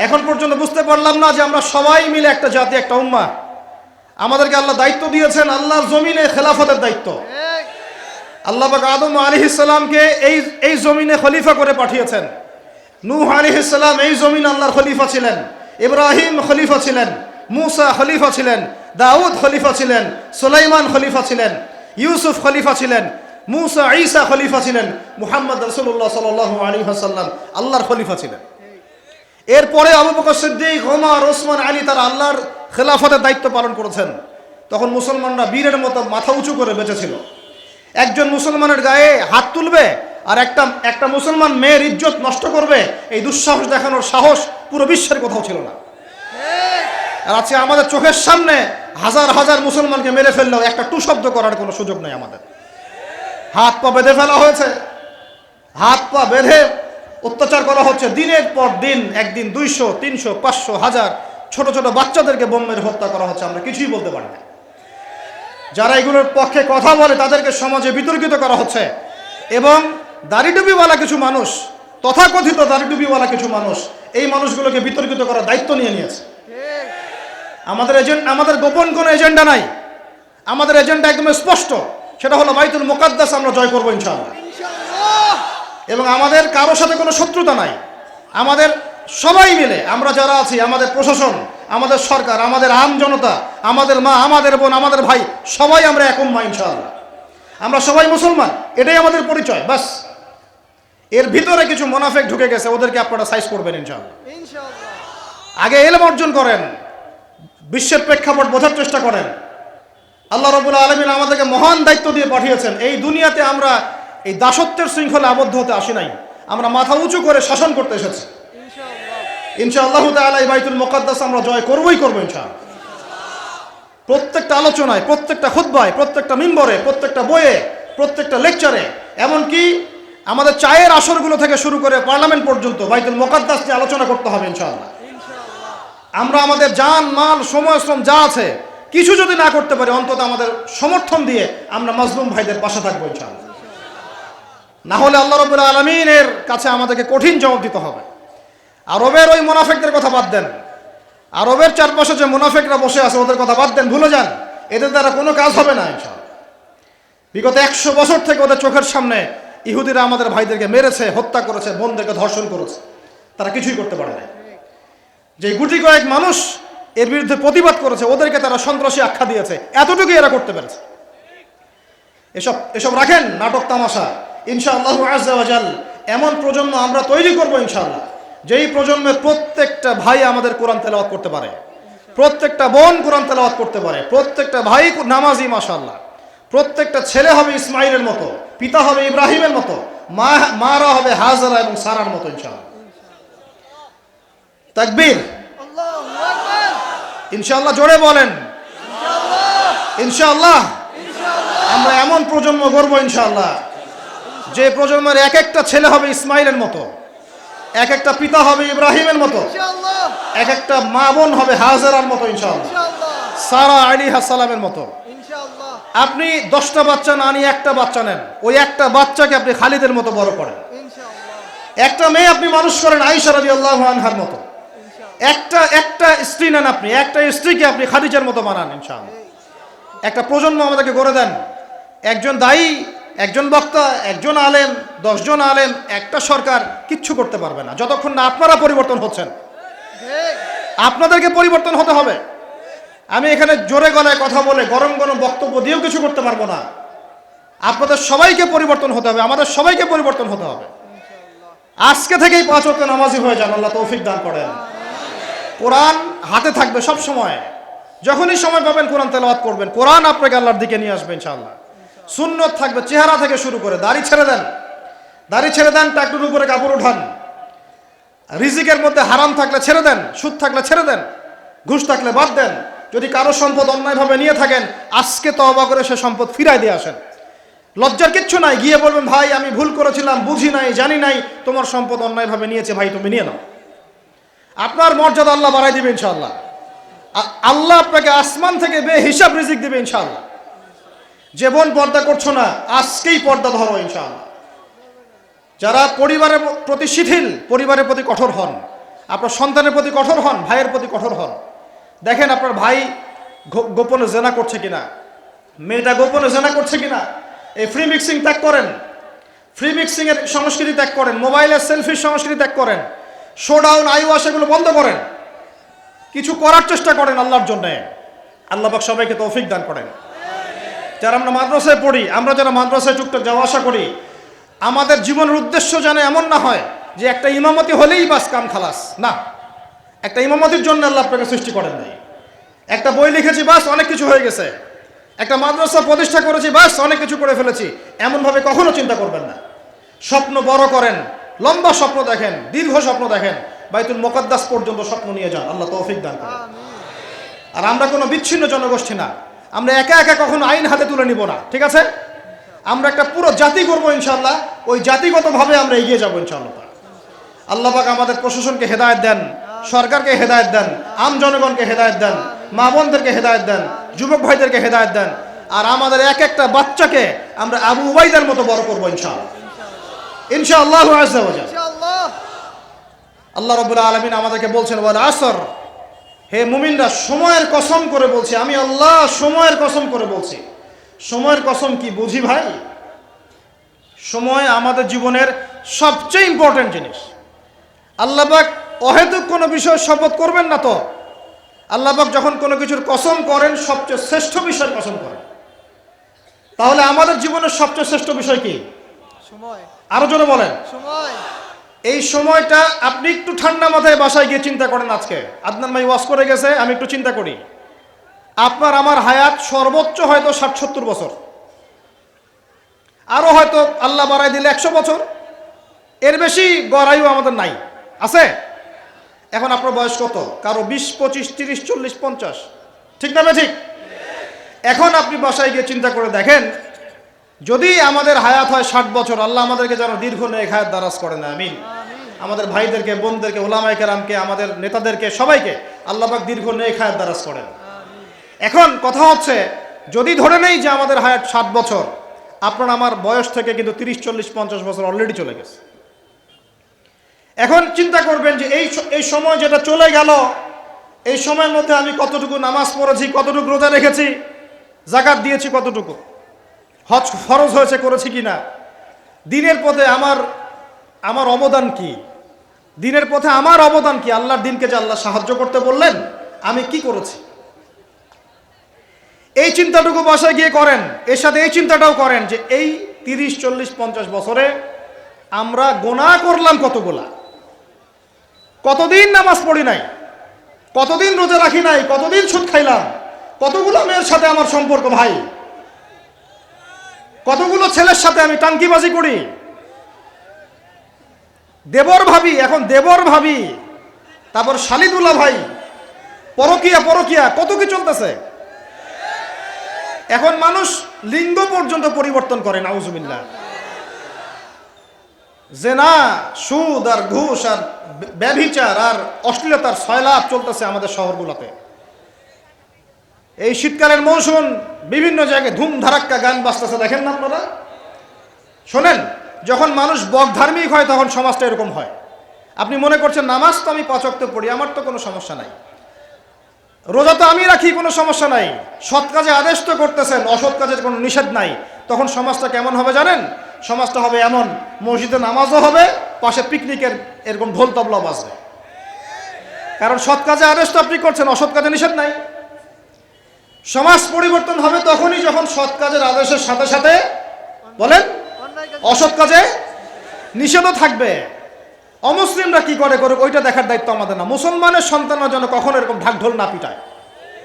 এখন পর্যন্ত বুঝতে পারলাম না যে আমরা সবাই মিলে একটা জাতি, একটা উম্মা। আমাদেরকে আল্লাহ দায়িত্ব দিয়েছেন, আল্লাহর জমিনে খেলাফতের দায়িত্ব। আল্লাহ আদম আলী ইসলামকে এই এই জমিনে খলিফা করে পাঠিয়েছেন। নূহ আলী ইসলাম এই জমিন আল্লাহর খলিফা ছিলেন। ইব্রাহিম খলিফা ছিলেন। মুসা খলিফা ছিলেন। দাউদ খলিফা ছিলেন। সুলাইমান খলিফা ছিলেন। ইউসুফ খলিফা ছিলেন। মুসা ঈসা খলিফা ছিলেন। মুহাম্মদ রসুল্লাহ সাল আলী হাসাল্লাম আল্লাহর খলিফা ছিলেন। এরপরে আবু বকর সিদ্দিক, ওমর, ওসমান, আলী তারা আল্লাহর খেলাফতের দায়িত্ব পালন করেছেন। তখন মুসলমানরা বীরের মতো মাথা উঁচু করে বেঁচেছিল। একজন মুসলমানের গায়ে হাত তুলবে আর একটা একটা মুসলমান মেয়ের ইজ্জত নষ্ট করবে, এই দুঃসাহস দেখানোর সাহস পুরো বিশ্বের কোথাও ছিল না। আর আজকে আমাদের চোখের সামনে হাজার হাজার মুসলমানকে মেরে ফেললেও একটা টু শব্দ করার কোনো সুযোগ নেই আমাদের। হাত পা বেঁধে ফেলা হয়েছে। হাত পা বেঁধে অত্যাচার করা হচ্ছে দিনের পর দিন, একদিন দুইশো, তিনশো, পাঁচশো, হাজার ছোট ছোট বাচ্চাদেরকে বোম্বের হত্যা করা হচ্ছে, আমরা কিছুই বলতে পারি না। যারা এগুলোর পক্ষে কথা বলে, তাদেরকে সমাজে বিতর্কিত করা হচ্ছে। এবং দাড়িডুবিওয়ালা কিছু মানুষ, তথাকথিত দাড়িডুবিওয়ালা কিছু মানুষ, এই মানুষগুলোকে বিতর্কিত করার দায়িত্ব নিয়ে নিয়েছে। আমাদের এজেন্ট, আমাদের গোপন কোনো এজেন্ডা নাই। আমাদের এজেন্ডা একদম স্পষ্ট, সেটা হলো বাইতুল মোকাদ্দাস আমরা জয় করব ইনশাআল্লাহ। এবং আমাদের কারোর সাথে কোনো শত্রুতা নাই। আমাদের সবাই মিলে আমরা যারা আছি আমাদের প্রশাসন আমাদের সরকার আমাদের আম জনতা আমাদের মা আমাদের বোন আমাদের ভাই সবাই আমরা এক মা ইনশাআল্লাহ। আমরা সবাই মুসলমান এটাই আমাদের পরিচয় বাস। এর ভিতরে কিছু মোনাফেক ঢুকে গেছে ওদেরকে আপনারা সাইজ করবেন ইনশাআল্লাহ। আগে এলম অর্জন করেন বিশ্বের প্রেক্ষাপট বোঝার চেষ্টা করেন। আল্লাহ রবুল আলমিন আমাদেরকে মহান দায়িত্ব দিয়ে পাঠিয়েছেন এই দুনিয়াতে আমরা এই দাসত্বের শৃঙ্খলে আবদ্ধ হতে আসি নাই। আমরা মাথা উঁচু করে শাসন করতে এসেছি। ইনশাআল্লাহ তাআলা এই বাইতুল মোকাদ্দাস আমরা জয় করবই করব ইনশাআল্লাহ। প্রত্যেকটা আলোচনায়, প্রত্যেকটা খুতবায়, প্রত্যেকটা মিম্বরে, প্রত্যেকটা বইয়ে, প্রত্যেকটা লেকচারে, এমনকি আমাদের চায়ের আসরগুলো থেকে শুরু করে পার্লামেন্ট পর্যন্ত বাইতুল মোকাদ্দাস নিয়ে আলোচনা করতে হবে ইনশাআল্লাহ। আমরা আমাদের জান মাল সময় শ্রম যা আছে, কিছু যদি না করতে পারি, অন্তত আমাদের সমর্থন দিয়ে আমরা মাজলুম ভাইদের পাশে থাকব ইনশাআল্লাহ। না হলে আল্লাহ রবুল্লা আলমিনের কাছে আমাদেরকে কঠিন জবাব দিতে হবে। আরবের ওই মোনাফেকদের কথা বাদ দেন। আরবের চারপাশে যে মোনাফেকরা বসে আছে, ওদের কথা বাদ দেন, ভুলে যান। এদের দ্বারা কোনো কাজ হবে না, ইনশাআল্লাহ। বিগত একশো বছর থেকে ওদের চোখের সামনে ইহুদিরা আমাদের ভাইদেরকে মেরেছে, হত্যা করেছে, বোনদেরকে ধর্ষণ করেছে। তারা কিছুই করতে পারে না যে গুটি কয়েক মানুষ এর বিরুদ্ধে প্রতিবাদ করেছে, ওদেরকে তারা সন্ত্রাসী আখ্যা দিয়েছে। এতটুকুই এরা করতে পেরেছে। এসব এসব রাখেন, নাটক তামাশা। ইনশাআল্লাহ আজাল এমন প্রজন্ম আমরা তৈরি করব ইনশাআল্লাহ, যেই প্রজন্মের প্রত্যেকটা ভাই আমাদের কোরআন তেলাওয়াত করতে পারে, প্রত্যেকটা বোন কোরআন তেলাওয়াত করতে পারে, প্রত্যেকটা ভাই নামাজি, মাশাআল্লাহ, প্রত্যেকটা ছেলে হবে ইসমাইলের মতো, পিতা হবে ইব্রাহিমের মতো, মা, মারা হবে হাজারা এবং সারার মতো ইনশাআল্লাহ। তাকবীর। ইনশাআল্লাহ জোরে বলেন। ইনশাআল্লাহ। আমরা এমন প্রজন্ম গড়ব ইনশাআল্লাহ। যে প্রজন্মের এক একটা ছেলে হবে ইসমাইলের মতো এক একটা পিতা হবে ইব্রাহিমের মতো এক একটা মা বোন হবে হাজারার মতো ইনশাআল্লাহ। সারা আলী হাসালামের মতো। আপনি দশটা বাচ্চা না নিয়ে একটা বাচ্চা নেন ওই একটা বাচ্চাকে আপনি খালিদের মতো বড় করেন। একটা মেয়ে আপনি মানুষ করেন আইসা রাজি আল্লাহ আনহার মতো। একটা একটা স্ত্রী নেন আপনি একটা স্ত্রীকে আপনি খাদিজার মতো বানান ইনশাআল্লাহ। একটা প্রজন্ম আমাদেরকে গড়ে দেন। একজন দায়ী একজন বক্তা, একজন আলেম, দশজন আলেম, একটা সরকার কিচ্ছু করতে পারবে না। যতক্ষণ না আপনারা পরিবর্তন হচ্ছেন। আপনাদেরকে পরিবর্তন হতে হবে। আমি এখানে জোরে গলায় কথা বলে গরম গরম বক্তব্য দিয়েও কিছু করতে পারব না। আপনাদের সবাইকে পরিবর্তন হতে হবে, আমাদের সবাইকে পরিবর্তন হতে হবে। আজকে থেকেই পাঁচ ওয়াক্ত নামাজি হয়ে যান, আল্লাহ তৌফিক দান করেন। কোরআন হাতে থাকবে সব সময়। যখনই সময় পাবেন কোরআন তেলাওয়াত করবেন। কোরআন আপনাকে আল্লাহর দিকে নিয়ে আসবেন ইনশাআল্লাহ। সুন্নত থাকবে, চেহারা থেকে শুরু করে, দাড়ি ছেড়ে দেন। দাড়ি ছেড়ে দেন টাকটুর উপরে কাপড় উঠান। রিজিকের মধ্যে হারাম থাকলে ছেড়ে দেন, সুদ থাকলে ছেড়ে দেন, ঘুষ থাকলে বাদ দেন। যদি কারও সম্পদ অন্যায়ভাবে নিয়ে থাকেন, আজকে তবা করে সে সম্পদ ফিরাই দিয়ে আসেন। লজ্জার কিচ্ছু নাই, গিয়ে বলবেন, ভাই, আমি ভুল করেছিলাম, বুঝি নাই, জানি নাই, তোমার সম্পদ অন্যায়ভাবে নিয়েছে, ভাই, তুমি নিয়ে নাও। আপনার মর্যাদা আল্লাহ বাড়াই দিবে ইনশাল্লাহ আল্লাহ আপনাকে আসমান থেকে বে হিসাব রিজিক দিবে ইনশাআল্লাহ। যে বোন পর্দা করছ না, আজকেই পর্দা ধরো ইনশাআল্লাহ। যারা পরিবারের প্রতি শিথিল, পরিবারের প্রতি কঠোর হন, আপনার সন্তানের প্রতি কঠোর হন, ভাইয়ের প্রতি কঠোর হন। দেখেন আপনার ভাই গোপনে জেনা করছে কিনা, মেয়েটা গোপনে জেনা করছে কিনা, এই ফ্রি মিক্সিং ত্যাগ করেন ফ্রি মিক্সিং এর সংস্কৃতি ত্যাগ করেন মোবাইলের সেলফির সংস্কৃতি ত্যাগ করেন শোডাউন আইওয়াস এগুলো বন্ধ করেন, কিছু করার চেষ্টা করেন আল্লাহর জন্য। আল্লাহবাক সবাইকে তৌফিক দান করেন। যারা আমরা মাদ্রাসায় পড়ি আমরা যারা মাদ্রাসায় টুকটাক যাওয়া আসা করি আমাদের জীবনের উদ্দেশ্য যেন এমন না হয় যে একটা ইমামতি হলেই বাস কাম খালাস। না একটা ইমামতির জন্য আল্লাহ আপনাকে সৃষ্টি করেন নাই। একটা বই লিখেছি বাস অনেক কিছু হয়ে গেছে। একটা মাদ্রাসা প্রতিষ্ঠা করেছি বাস অনেক কিছু করে ফেলেছি। এমনভাবে কখনো চিন্তা করবেন না। স্বপ্ন বড় করেন লম্বা স্বপ্ন দেখেন দীর্ঘ স্বপ্ন দেখেন বাইতুল মোকাদ্দাস পর্যন্ত স্বপ্ন নিয়ে যান। আল্লাহ তৌফিক দান করেন। আর আমরা কোনো বিচ্ছিন্ন জনগোষ্ঠী না। আমরা একা একা কখনো আইন হাতে তুলে নিব না ঠিক আছে? আমরা একটা পুরো জাতি করব ইনশাল্লাহ ওই জাতিগতভাবে আমরা এগিয়ে যাব ইনশাআল্লাহ আল্লাহ পাক আমাদের প্রশাসনকে হেদায়ত দেন সরকারকে হেদায়ত দেন আম জনগণকে হেদায়ত দেন মা বোনদেরকে হেদায়েত দেন যুবক ভাইদেরকে হেদায়ত দেন আর আমাদের এক একটা বাচ্চাকে আমরা আবু উবাইদের মতো বড় করব ইনশাআল্লাহ। ইনশাআল্লাহ আল্লাহ রবুল্লা আলমিন আমাদেরকে বলছেন বলে আসর হে মুমিনরা সময়ের কসম করে বলছি আমি আল্লাহ সময়ের কসম করে বলছি। সময়ের কসম কি বুঝি ভাই? সময় আমাদের জীবনের সবচেয়ে ইম্পর্টেন্ট জিনিস। আল্লাহবাক অহেতুক কোনো বিষয় শপথ করবেন না তো? আল্লাহবাক যখন কোনো কিছুর কসম করেন সবচেয়ে শ্রেষ্ঠ বিষয়ের কসম করেন। তাহলে আমাদের জীবনের সবচেয়ে শ্রেষ্ঠ বিষয় কি? সময়। আরও জোরে বলেন। সময়। এই সময়টা আপনি একটু ঠান্ডা মাথায় বাসায় গিয়ে চিন্তা করেন আজকে। আদনান ভাই ওয়াশ করে গেছে, আমি একটু চিন্তা করি। আপনার, আমার হায়াত সর্বোচ্চ হয়তো ষাট, সত্তর বছর। আরও হয়তো আল্লাহ বাড়াই দিলে একশো বছর। এর বেশি গড়াইও আমাদের নাই। আছে? এখন আপনার বয়স কত? কারও বিশ, পঁচিশ, তিরিশ, চল্লিশ, পঞ্চাশ। ঠিক না ঠিক? এখন আপনি বাসায় গিয়ে চিন্তা করে দেখেন যদি আমাদের হায়াত হয় ষাট বছর আল্লাহ আমাদেরকে যেন দীর্ঘ নেক হায়াত দারাজ করে না আমিন। আমাদের ভাইদেরকে বোনদেরকে ওলামাই কেরামকে আমাদের নেতাদেরকে সবাইকে আল্লাহবাক দীর্ঘ নেক হায়াত দারাজ করেন। এখন কথা হচ্ছে যদি ধরে নেই যে আমাদের হায়াত ষাট বছর আপনার আমার বয়স থেকে কিন্তু তিরিশ চল্লিশ পঞ্চাশ বছর অলরেডি চলে গেছে। এখন চিন্তা করবেন যে এই এই সময় যেটা চলে গেল এই সময়ের মধ্যে আমি কতটুকু নামাজ পড়েছি কতটুকু রোজা রেখেছি জাকাত দিয়েছি কতটুকু? হজ ফরজ হয়েছে করেছি কি না দিনের পথে আমার আমার অবদান কি? দিনের পথে আমার অবদান কি? আল্লাহর দিনকে যে আল্লাহ সাহায্য করতে বললেন, আমি কি করেছি? এই চিন্তাটুকু বাসায় গিয়ে করেন, এর সাথে এই চিন্তাটাও করেন যে এই তিরিশ, চল্লিশ, পঞ্চাশ বছরে আমরা গোনা করলাম কতগুলা? কতদিন নামাজ পড়ি নাই? কতদিন রোজা রাখি নাই? কতদিন সুদ খাইলাম? কতগুলো মেয়ের সাথে আমার সম্পর্ক ভাই? কতগুলো ছেলের সাথে আমি টাঙ্কিবাজি করি? দেবর ভাবি, এখন দেবর ভাবি। তারপর শালিদুল্লাহ ভাই, পরকিয়া পরকিয়া, কত কি চলতেছে? এখন মানুষ লিঙ্গ পর্যন্ত পরিবর্তন করে যে না সুদ আর ঘুষ আর ব্যভিচার আর অশ্লীলতার সয়লাভ চলতেছে আমাদের শহরগুলোতে। এই শীতকালের মৌসুম বিভিন্ন জায়গায় ধুম ধারাক্কা গান বাজতেছে, দেখেন না আপনারা? শোনেন, যখন মানুষ বক ধার্মিক হয়, তখন সমাজটা এরকম হয়। আপনি মনে করছেন, নামাজ তো আমি পাচক পড়ি, আমার তো কোনো সমস্যা নাই। রোজা তো আমি রাখি, কোনো সমস্যা নাই। সৎ কাজে আদেশ তো করতেছেন, অসৎ কাজের কোনো নিষেধ নাই। তখন সমাজটা কেমন হবে জানেন? সমাজটা হবে এমন, মসজিদে নামাজও হবে, পাশে পিকনিকের এরকম ঢোল তবলা বাজবে। কারণ সৎ কাজে আদেশ তো আপনি করছেন, অসৎ কাজে নিষেধ নাই। সমাজ পরিবর্তন হবে তখনই যখন সৎ কাজের আদেশের সাথে সাথে, বলেন, অসৎ কাজে নিষেধও থাকবে। অমুসলিমরা কি করে করুক, ওইটা দেখার দায়িত্ব আমাদের না। মুসলমানের সন্তানরা যেন কখনো এরকম ঢাকঢোল না পিটায়।